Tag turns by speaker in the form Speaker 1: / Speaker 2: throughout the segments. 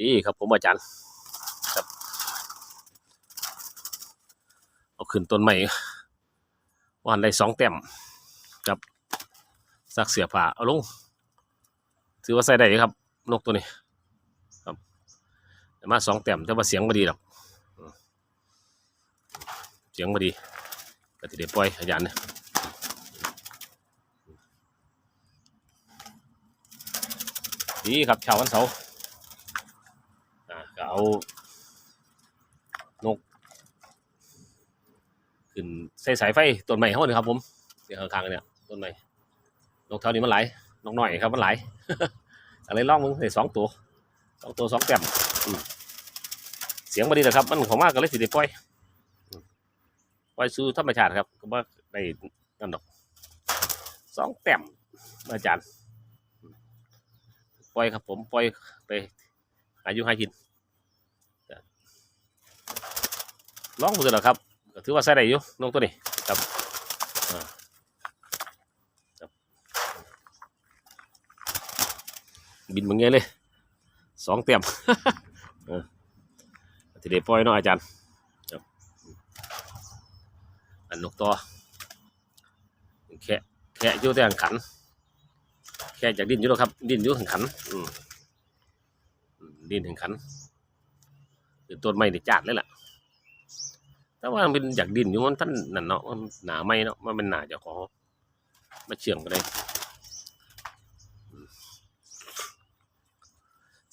Speaker 1: ดีครับผมอาจารย์ครับเอาขึ้นต้นใหม่วันได้สองแต้มครับซักเสียผ้าเอาลงถือว่าใส่ได้อยู่ครับ นกตัวนี้ ครับแต่มาสองแต้มแต่ว่าเสียงไม่ดีหรอกเสียงไม่ดีก็จะได้ปล่อยอาจารย์เนี่ยดีครับชาวันเสาร์อ่า เอา นก ขึ้นใส่สายไฟต้นไม้เขาเนี่ยครับ ผมเดี๋ยวข้างๆเนี่ยต้นไม้นกเท่านี้มันหลายนกหน้อยครับมันหลายอะไรล่องมึงใส่สองตัวสองตัวสองแต้มเสียงมาดีนะครับ มันของมากก็เลยสิได้ปล่อยอืมปล่อยสู่ธรรมชาติครับก็ว่าได้นั่นดอกสองแต้มอาจารย์ปล่อยครับผมปล่อยไปอายุให้กิน ลองดูเถอะครับถือว่าใส่ได้อยู่นกตัวนี้ครับอ่าครับบินมึงไงเลยสองเต็มทีเดียวปล่อยเนาะอาจารย์ครับอันนกตัวแค่แค่ยู่แต่ขังขัน แค่จากดินอยู่แล้วครับ ดินอยู่ขังขันอืดินแห่งขันคือต้นไม้ที่จาดเลยล่ะ แต่ว่ามันเป็นอยากดินอยู่มันท่านหนั่นเนาะมันหนาไม่เนาะมันเป็นหนาจ้าขอมาเชื่องไปเลย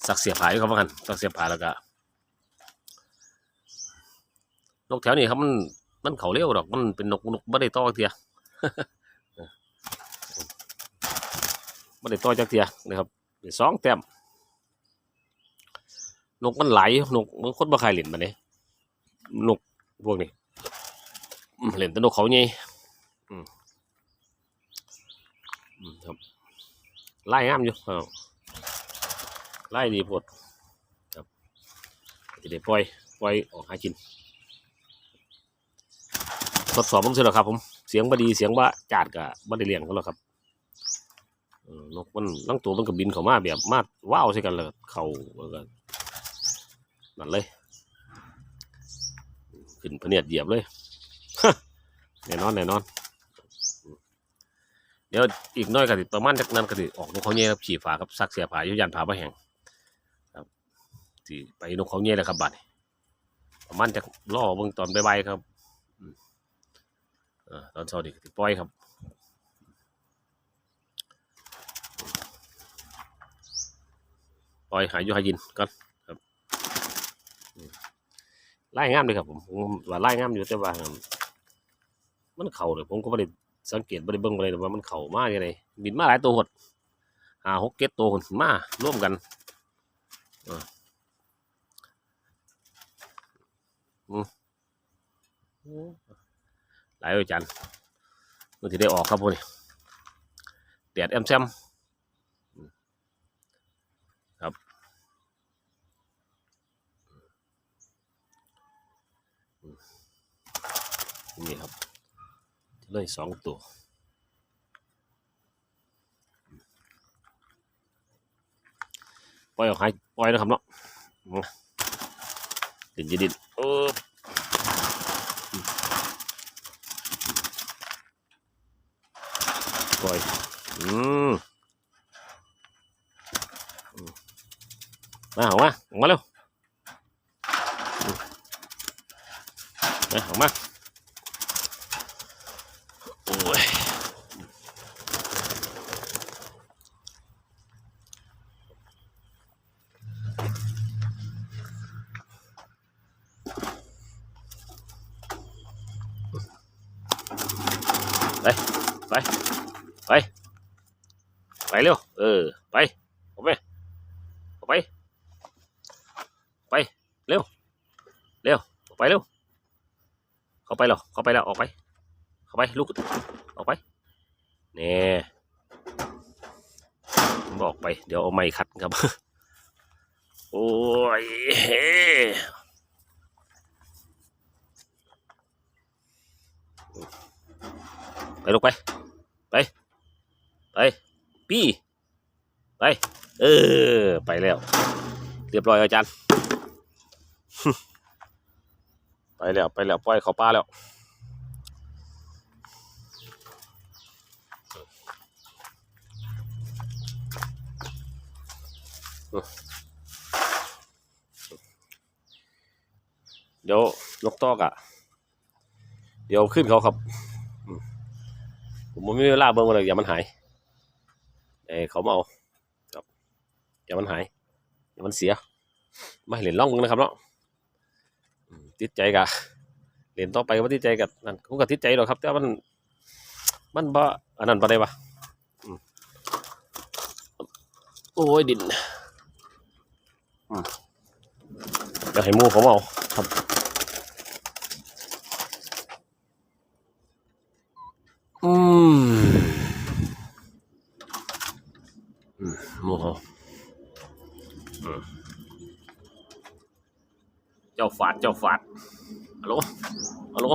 Speaker 1: สักเสียผายเขาว่ากันสักเสียผายแล้วก็นกแถวนี้ครับมันมันเขาเลี้ยวดอกมันเป็นนกนกไม่ได้ต่อจักเทียไม่ได้ต่อจักเทียนะครับได้สองแต้มนกมันไหลนกมันคนบ่ใครเล่นมันเนี่ยนก พวกนี้อืมเล่นตนกเขาใหญ่อืมอืมครับไล่งามอยู่ครับไล่ดีพดครับจะได้ปล่อยปล่อยออกหากินทดสอบผมเสร็จแล้วครับ ผมเสียงบดีเสียงว่าจาดกับบด้เลี้ยงเขาแล้วครับนกมันตั้งตัวมันก็บินเขามาแบบมาว้าวใส่กันเลยเขาแล้วก็นั่นเลย ขึ้นพเนียดเหยียบเลยแน่นอนแน่นอน เดี๋ยวอีกน้อยก็ติประมาณจากนั้นก็ติออกนกเขาเงี้ยครับฉี่ฝาครับซักเสียผายู่ยันผาบ่แหงครับที่ไปนกเขาเงี้ยเลยครับบัดประมาณจากล่อเบิ่งตอนใบๆครับอตอนเช้าดิก็สิปล่อยครับปล่อยหาอยู่หากินก่อน ไล่งามเลยครับผมผมว่าไล่งามอยู่แต่ว่า มันเข่าเลยผมก็ไม่ได้สังเกตไม่ได้เบิ่งอะไรว่ามันเข่ามาอย่างไรบินมาหลายตัวหดหาหกเก็ดตัวหดมาร่วมกันอืมหลายอาจารย์มันที่ได้ออกครับพวกนี้แดดแอมแซมครับ นี่ครับเลยสองตัวปล่อยออกหายปล่อยนะครับเนาะดินดินเออปล่อยอืมอืมมาออกมาออกมาเร็วอืม มาออกมาโอ้ยไปไปไปไปเร็วเออไปออกไปออกไปไปเร็วเร็วออกไปเร็ว เข้าไปหรอเข้าไปแล้วออกไป เข้าไปลูกออกไปเนี่ยบอกไป เดี๋ยวเอาไม้ขัดครับ โอ้ยเฮ้ไปลูกไป ไป ไป ปี้ ไป เออ ไปแล้ว เรียบร้อยอาจารย์ ไปแล้วไปแล้วปล่อยเขาป้าแล้วเดี๋ยวนกตอกอะ เดี๋ยวขึ้นเขาครับ ผมไม่มีเวลาเบิ่งมันเลยอย่ามันหายเอเขามาเอาครับอย่ามันหาย อย่ามันเสียไม่ให้เล่นล่องมึงนะครับเนาะ ติดใจกะเล่นต่อไปก็บ่ติดใจกับนั่นผมก็ติดใจหรอกครับ แต่มัน มันบ่อันนั้นบ่ได้ปะโอ้ยดินอืมเดี๋ยวให้หมูผมเอาครับมอืมโมโหอืมเจ้าฝาดเจ้าฝาดฮัลโหลฮัลโหล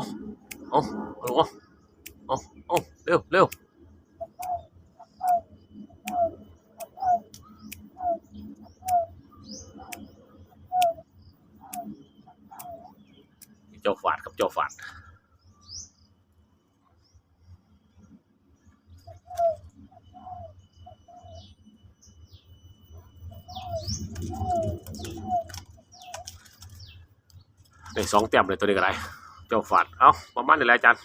Speaker 1: เอาฮัลโหลเอาเอาเร็วเร็วเจ้าฝาดครับเจ้าฝาด ได้สองแต้มเลยตัวนี้ก็ได้ เจ้าฝาดเอาประมาณนี้แหละอาจารย์